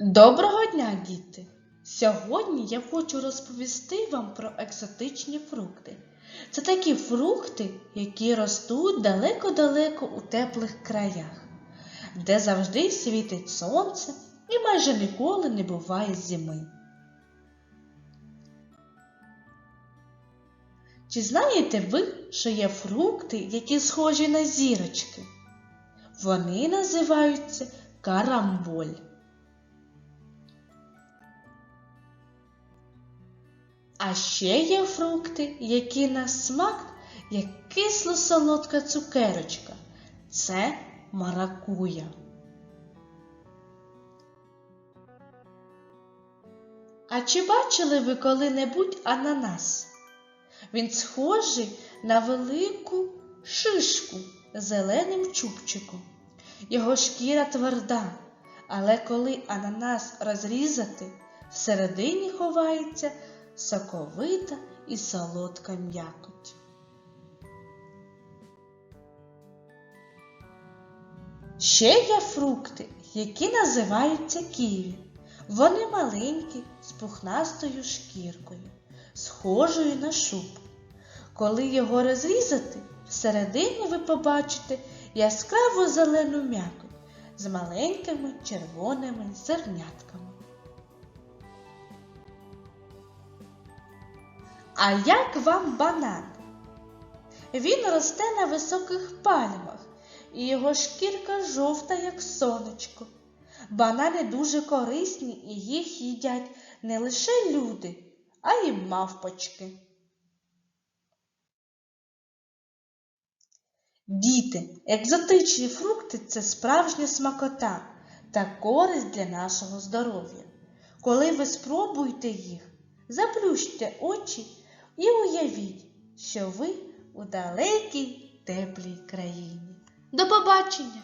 Доброго дня, діти! Сьогодні я хочу розповісти вам про екзотичні фрукти. Це такі фрукти, які ростуть далеко-далеко у теплих краях, де завжди світить сонце і майже ніколи не буває зими. Чи знаєте ви, що є фрукти, які схожі на зірочки? Вони називаються карамболь. А ще є фрукти, які на смак, як кисло-солодка цукерочка. Це маракуя. А чи бачили ви коли-небудь ананас? Він схожий на велику шишку зеленим чубчиком. Його шкіра тверда, але коли ананас розрізати, всередині ховається соковита і солодка м'якоть. Ще є фрукти, які називаються ківі. Вони маленькі, з пухнастою шкіркою, схожою на шуб. Коли його розрізати, всередині ви побачите яскраво зелену м'якоть з маленькими червоними зернятками. А як вам банан? Він росте на високих пальмах, і його шкірка жовта, як сонечко. Банани дуже корисні і їх їдять не лише люди, а й мавпочки. Діти, екзотичні фрукти це справжня смакота та користь для нашого здоров'я. Коли ви спробуєте їх, заплющте очі і уявіть, що ви у далекій теплій країні. До побачення!